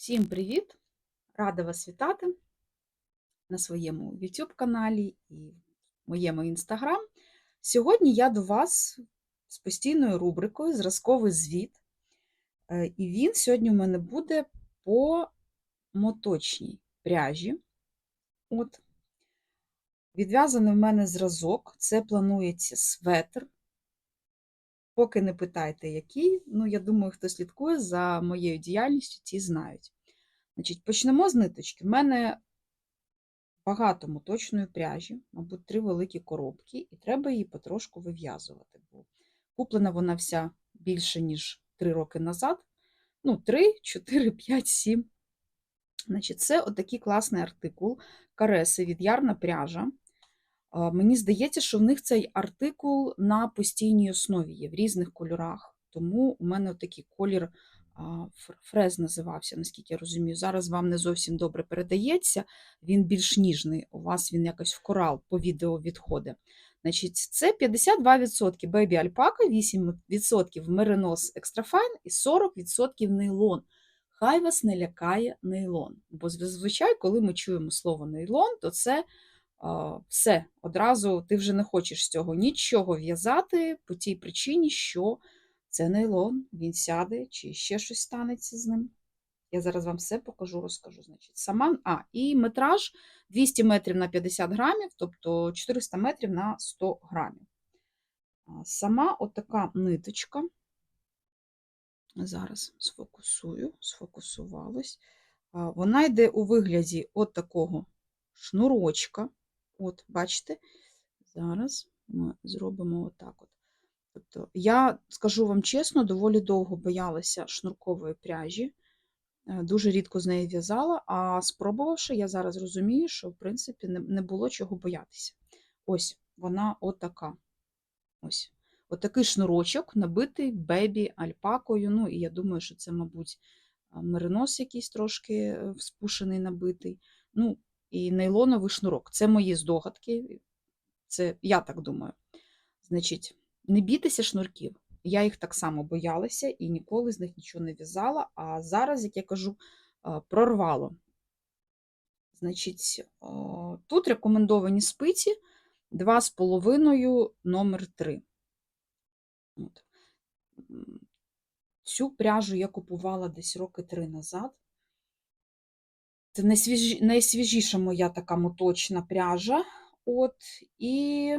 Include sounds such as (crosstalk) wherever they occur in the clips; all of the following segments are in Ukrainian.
Всім привіт! Рада вас вітати на своєму YouTube каналі і в моєму Instagram. Сьогодні я до вас з постійною рубрикою Зразковий звіт. І він сьогодні у мене буде по моточній пряжі. От. Відв'язаний в мене зразок, це планується светр. Поки не питайте, який, ну, я думаю, хто слідкує за моєю діяльністю, ті знають. Значить, Почнемо з ниточки. В мене багато моточної пряжі, мабуть, три великі коробки, і треба її потрошку вив'язувати. Бо куплена вона вся більше, ніж 3 роки назад. Ну, 3, 4, 5, 7. Значить, Це отакий класний артикул кареси від Ярна пряжа. Мені здається, що в них цей артикул на постійній основі є в різних кольорах. Тому у мене такий колір фрез називався, наскільки я розумію. Зараз вам не зовсім добре передається, він більш ніжний. У вас він якось в корал по відео відходить. Значить, це 52% бебі альпака, 8% меринос екстрафайн і 40% нейлон. Хай вас не лякає нейлон. Бо зазвичай, коли ми чуємо слово нейлон, то це все, одразу ти вже не хочеш з цього нічого в'язати по тій причині, що це нейлон, він сяде, чи ще щось станеться з ним. Я зараз вам все покажу, розкажу. Значить, сама, а, і метраж 200 метрів на 50 грамів, тобто 400 метрів на 100 грамів. Сама отака ниточка. Зараз сфокусую, сфокусувалась. Вона йде у вигляді от такого шнурочка. От, бачите, зараз ми зробимо отак. От. Тобто, я скажу вам чесно, доволі довго боялася шнуркової пряжі. Е, Дуже рідко з нею в'язала, а спробувавши, я зараз розумію, що в принципі не, було чого боятися. Ось вона отака. Ось. Отакий шнурочок, набитий бебі альпакою. Ну, і я думаю, що це, мабуть, а, меринос якийсь трошки е, вспушений, набитий. Ну, і нейлоновий шнурок. Це мої здогадки. Це я так думаю. Значить, не бійтеся шнурків. Я їх так само боялася і ніколи з них нічого не в'язала. А зараз, як я кажу, прорвало. Значить, тут рекомендовані спиці 2,5 номер 3. От. Цю пряжу я купувала десь роки три назад. Це найсвіжі, найсвіжіша моя така моточна пряжа. От, і,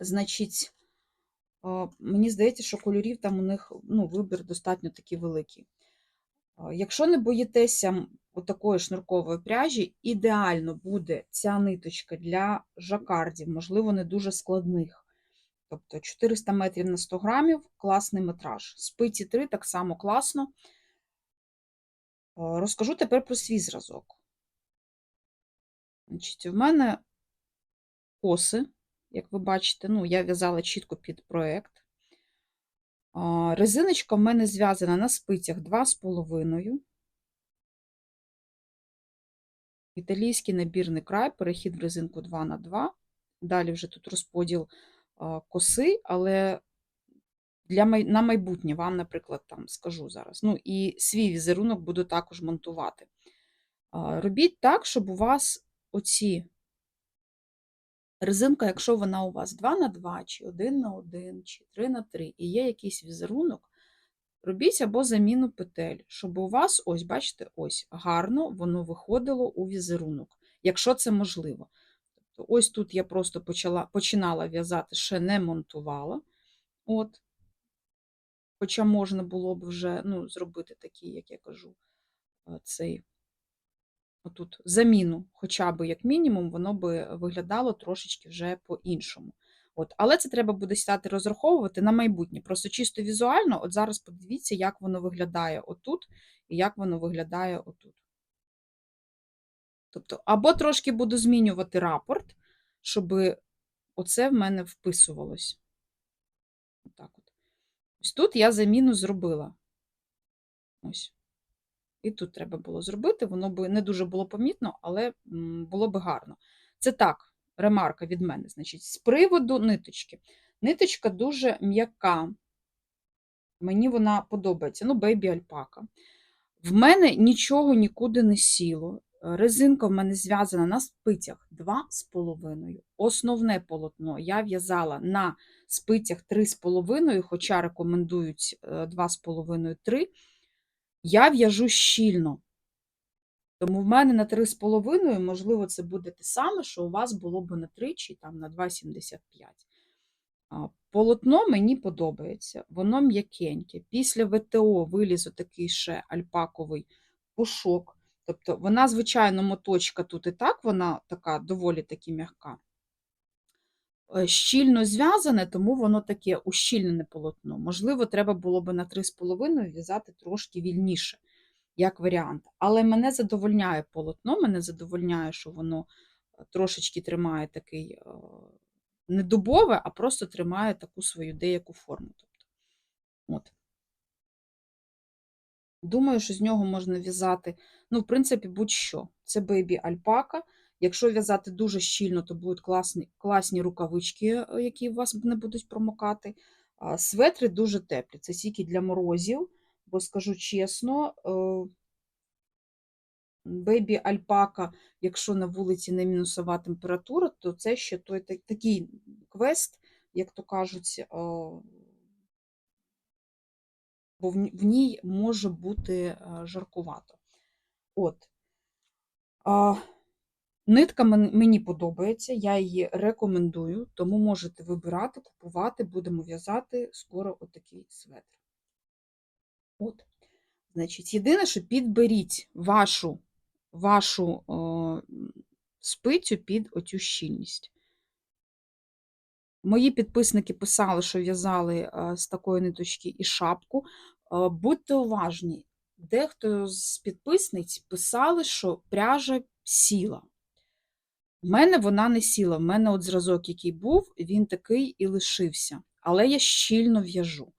значить, мені здається, що кольорів там у них ну, вибір достатньо такий великий. Якщо не боїтеся м, отакої шнуркової пряжі, ідеально буде ця ниточка для жакардів, можливо, не дуже складних. Тобто 400 метрів на 100 грамів класний метраж. Спиці 3 так само класно. Е, Розкажу тепер про свій зразок. Значить, у мене коси, як ви бачите, ну, я в'язала чітко під проєкт. Резиночка в мене зв'язана на спицях 2,5. Італійський набірний край, перехід в резинку 2 на 2. Далі вже тут розподіл коси, але для на майбутнє вам, наприклад, там скажу зараз. Ну, і свій візерунок буду також монтувати. Робіть так, щоб у вас оці резинка, якщо вона у вас 2 на 2, чи 1 на 1, чи 3 на 3, і є якийсь візерунок, робіть або заміну петель, щоб у вас, ось, бачите, ось гарно воно виходило у візерунок, якщо це можливо. Тобто, ось тут я просто почала, починала в'язати, ще не монтувала. От. Хоча можна було б вже ну, зробити такий, як я кажу, е, цей отут заміну, хоча б як мінімум, воно би виглядало трошечки вже по-іншому. От. Але це треба буде стати розраховувати на майбутнє. Просто чисто візуально, от зараз подивіться, як воно виглядає отут і як воно виглядає отут. Тобто, або трошки буду змінювати рапорт, щоб оце в мене вписувалось. Отак от. Ось тут я заміну зробила. Ось. І тут треба було зробити, воно би не дуже було помітно, але було би гарно. Це так, ремарка від мене. Значить, з приводу ниточки. Ниточка дуже м'яка. Мені вона подобається. Ну, бейбі альпака. В мене нічого нікуди не сіло. Е, Резинка в мене зв'язана на спицях 2,5. Основне полотно я в'язала на спицях 3,5, хоча рекомендують е, 2,5-3. Я в'яжу щільно. Тому в мене на 3,5, можливо, це буде те саме, що у вас було б на 3 чи там на 2,75. Полотно мені подобається, воно м'якеньке. Після ВТО виліз отакий ще альпаковий пушок. Тобто вона, звичайно, моточка тут і так, вона така доволі таки м'яка. Е, Щільно зв'язане, тому воно таке ущільнене полотно. Можливо, треба було б на 3,5 в'язати трошки вільніше, як варіант. Але мене задовольняє полотно, мене задовольняє, що воно е, трошечки тримає такий е, не дубове, а просто тримає таку свою деяку форму. Тобто, от. Думаю, що з нього можна в'язати, ну, в принципі, будь-що. Це бейбі альпака. Якщо в'язати дуже щільно, то будуть класні, класні рукавички, е, які у вас не будуть промокати. Светри дуже теплі. Це тільки для морозів, бо скажу чесно, е, бейбі альпака, якщо на вулиці не мінусова температура, то це ще той такий квест, як то кажуть, е, бо в ній може бути е, жаркувато. От. А, Нитка мен- мені подобається, я її рекомендую, тому можете вибирати, купувати, будемо в'язати скоро отакий светр. От. Значить, єдине, що підберіть вашу, вашу о, спицю під оцю щільність. Мої підписники писали, що в'язали з такої ниточки і шапку. Е, Будьте уважні, дехто з підписниць писали, що пряжа сіла. В мене вона не сіла. В мене от зразок, який був, він такий і лишився. Але я щільно в'яжу.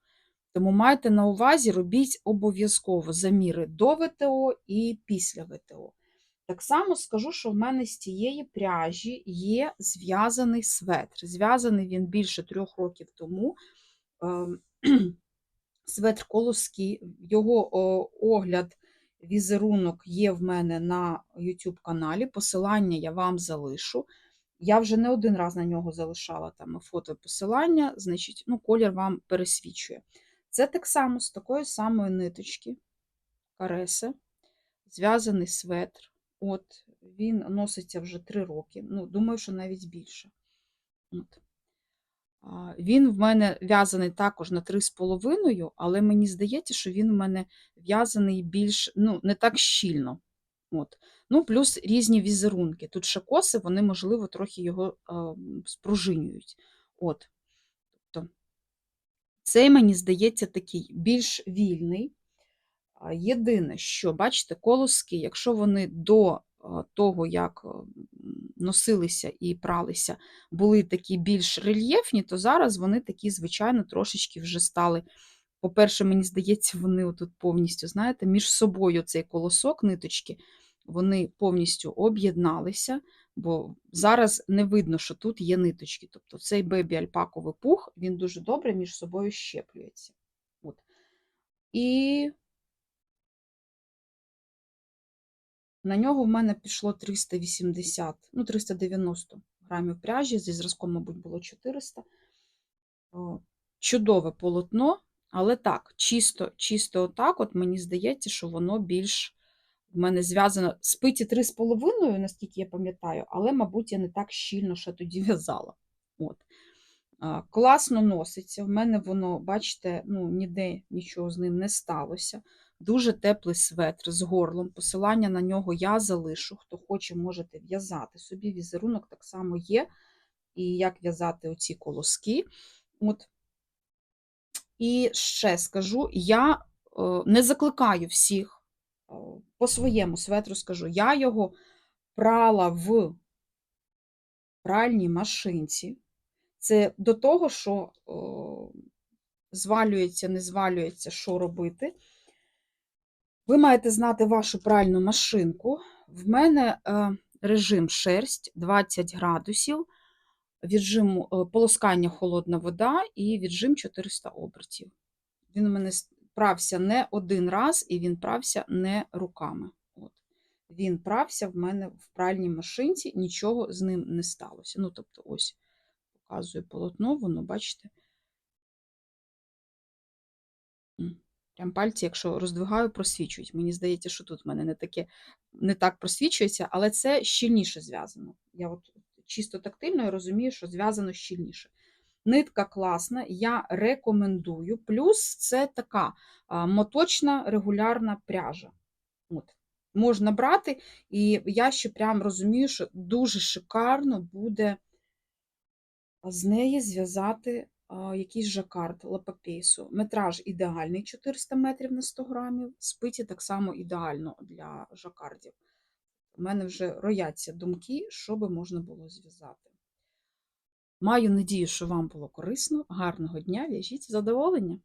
Тому майте на увазі, робіть обов'язково заміри до ВТО і після ВТО. Так само скажу, що в мене з тієї пряжі є зв'язаний светр. Зв'язаний він більше трьох років тому. Ем, (clears throat) Светр колоски, його огляд, візерунок є в мене на YouTube каналі. Посилання я вам залишу. Я вже не один раз на нього залишала там фото посилання, значить, ну, колір вам пересвічує. Це так само з такої самої ниточки, кареси, зв'язаний светр. От, Він носиться вже 3 роки. Ну, думаю, що навіть більше. От. Він в мене в'язаний також на 3,5, але мені здається, що він в мене в'язаний більш, ну, не так щільно. От. Ну, плюс різні візерунки. Тут ще коси, вони, можливо, трохи його а, спружинюють. От. Тобто, цей, мені здається, такий більш вільний. Єдине, що, бачите, колоски, якщо вони до того, як носилися і пралися, були такі більш рельєфні, то зараз вони такі, звичайно, трошечки вже стали. По-перше, мені здається, вони отут повністю, знаєте, між собою цей колосок, ниточки, вони повністю об'єдналися, бо зараз не видно, що тут є ниточки. Тобто цей бебі альпаковий пух, він дуже добре між собою щеплюється. От. І на нього в мене пішло 380, ну 390 грамів пряжі, зі зразком, мабуть, було 400. О, Чудове полотно, але так, чисто, чисто отак, от мені здається, що воно більш в мене зв'язано спиті 3,5, наскільки я пам'ятаю, але, мабуть, я не так щільно ще тоді в'язала. От. Класно носиться. В мене воно, бачите, ну, ніде нічого з ним не сталося. Дуже теплий светр з горлом. Посилання на нього я залишу. Хто хоче, можете в'язати собі. Візерунок так само є. І як в'язати оці колоски. От. І ще скажу: я е, не закликаю всіх е, по своєму светру скажу, я його прала в пральній машинці. Це до того, що о, звалюється, не звалюється, що робити. Ви маєте знати вашу пральну машинку. В мене е, режим шерсть 20 градусів, віджим е, полоскання холодна вода і віджим 400 обертів. Він у мене прався не один раз, і він прався не руками. От. Він прався в мене в пральній машинці, нічого з ним не сталося. Ну, тобто, ось показую полотно, воно, бачите. Прям пальці, якщо роздвигаю, просвічують. Мені здається, що тут в мене не таке не так просвічується, але це щільніше зв'язано. Я от чисто тактильно розумію, що зв'язано щільніше. Нитка класна, я рекомендую. Плюс це така моточна регулярна пряжа. От. Можна брати, і я ще прям розумію, що дуже шикарно буде з неї зв'язати якийсь жакард лапапейсу. Метраж ідеальний 400 метрів на 100 грамів, спиті так само ідеально для жакардів. У мене вже рояться думки, що би можна було зв'язати. Маю надію, що вам було корисно. Гарного дня, в'яжіть задоволення!